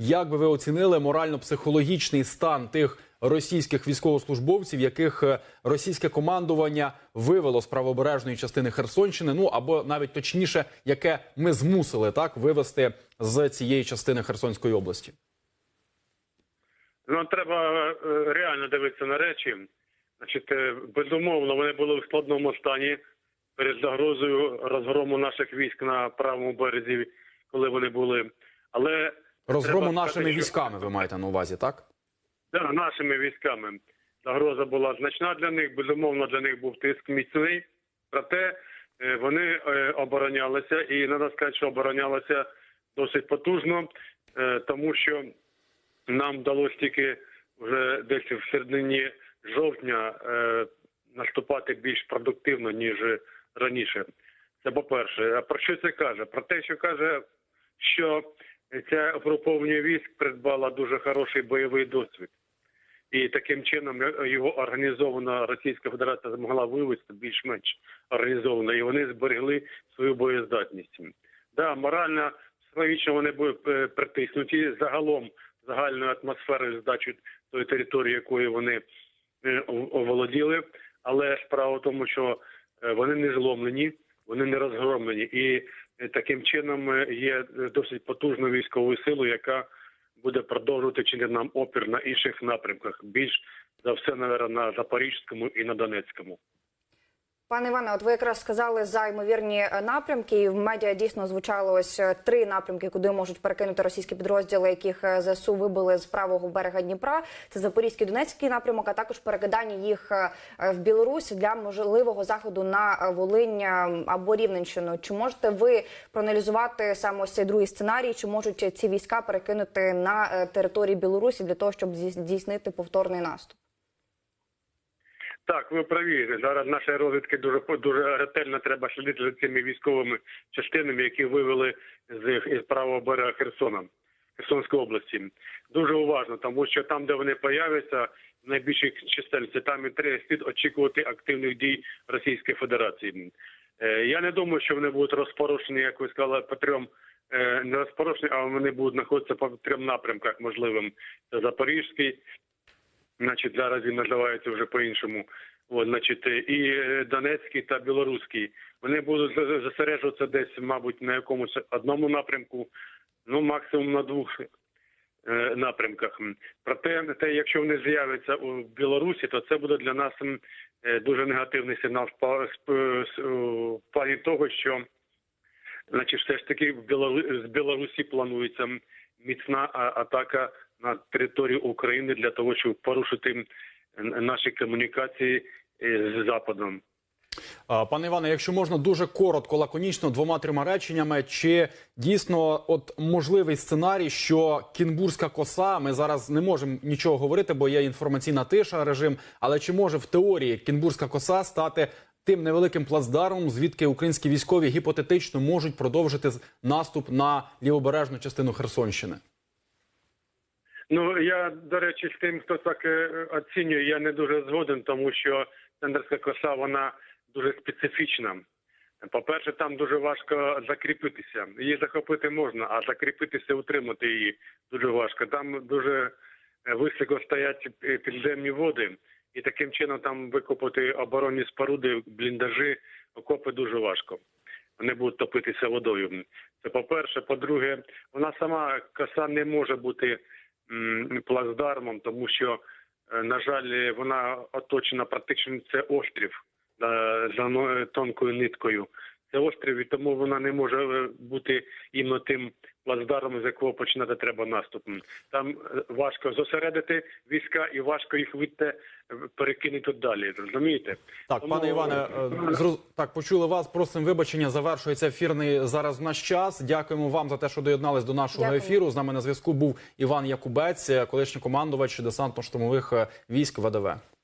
Як би ви оцінили морально-психологічний стан тих російських військовослужбовців, яких е, російське командування вивело з правобережної частини Херсонщини? Ну або навіть точніше, яке ми змусили так вивести з цієї частини Херсонської області? Ну, треба е, реально дивитися на речі. Значить, е, безумовно, вони були в складному стані перед загрозою розгрому наших військ на правому березі, коли вони були. Але Розгрому нашими військами, ви маєте на увазі, так? Да, нашими військами. Загроза була значна для них. Безумовно, для них був тиск міцний. Проте е, вони е, оборонялися, і треба сказати, що оборонялися досить потужно, е, тому що нам вдалося тільки вже десь в середині жовтня наступати більш продуктивно ніж раніше. Це по-перше. А про що це каже? Про те, що каже, що ця угруповання військ придбала дуже хороший бойовий досвід. І таким чином його організована Російська Федерація змогла вивести більш-менш організовано, і вони зберегли свою боєздатність. Да, морально, психологічно вони були е, притиснуті загалом загальною атмосферою здачі тої території, якою вони е, оволоділи. Але справа в тому, що е, вони не зломлені, вони не розгромлені, і е, таким чином е, є досить потужною військовою силою, яка буде продовжувати чинити нам опір на інших напрямках. Більш за все, наверное, на Запорізькому і на Донецькому. Пане Іване, от ви якраз сказали за ймовірні е, напрямки. І в медіа дійсно звучало ось е, три напрямки, куди можуть перекинути російські підрозділи, яких е, ЗСУ вибили з правого берега Дніпра. Це Запорізький Донецький напрямок, а також перекидання їх в Білорусь для можливого заходу на Волинь або Рівненщину. Чи можете ви проаналізувати саме ось цей другий сценарій? Чи можуть ці війська перекинути на території Білорусі для того, щоб здійс- здійснити повторний наступ? Так, ви праві. Зараз наші розвідки дуже дуже ретельно треба слідити за цими військовими частинами, які вивели з із правого берега Херсона, Херсонської області. Дуже уважно, тому що там, де вони появляться, в найбільшій чисельності, там і треба слід очікувати активних дій Російської Федерації. Е, Я не думаю, що вони будуть розпорошені, як ви сказали, по трьом е, не розпорошені, а вони будуть знаходитися по трьом напрямках можливим. Запорізький, Значить, зараз він називається вже по-іншому. От, значить, і е, Донецький та Білоруський. Вони будуть зосереджуватися десь, мабуть, на якомусь одному напрямку, ну максимум на двох е, напрямках. Проте, те, якщо вони з'являться у Білорусі, то це буде для нас е, дуже негативний сигнал в плані того, що Значить, все ж таки з Білорусі планується міцна атака на територію України для того, щоб порушити наші комунікації е, з Западом. Пане Іване, якщо можна дуже коротко, лаконічно, двома-трьома реченнями, чи дійсно от можливий сценарій, що Кінбурзька коса, ми зараз не можемо нічого говорити, бо є інформаційна тиша режим. Але чи може в теорії Кінбурзька коса стати тим невеликим плацдармом, звідки українські військові гіпотетично можуть продовжити наступ на лівобережну частину Херсонщини? Ну я до речі, з тим, хто так е, оцінює, я не дуже згоден, тому що тендерська коса вона дуже специфічна. По-перше, там дуже важко закріпитися. Її захопити можна, а закріпитися, утримати її дуже важко. Там дуже е, високо стоять підземні води, і таким чином там викопати оборонні споруди, бліндажі, окопи дуже важко. Вони будуть топитися водою. Це по-перше. По-друге, вона сама коса не може бути плацдармом, тому що, е, на жаль, вона оточена практично це острів е, за тонкою ниткою. Це острів, і тому вона не може е, бути іменно тим плацдармом, з якого починати треба наступ. Там е, важко зосередити війська і важко їх відте перекинути далі. Розумієте? Так, Тому- пане Іване, е, зроз... так почули вас. Просимо вибачення. Завершується ефірний зараз наш час. Дякуємо вам за те, що доєднались до нашого Дякую. ефіру. З нами на зв'язку був Іван Якубець, колишній командувач десантно-штурмових військ ВДВ.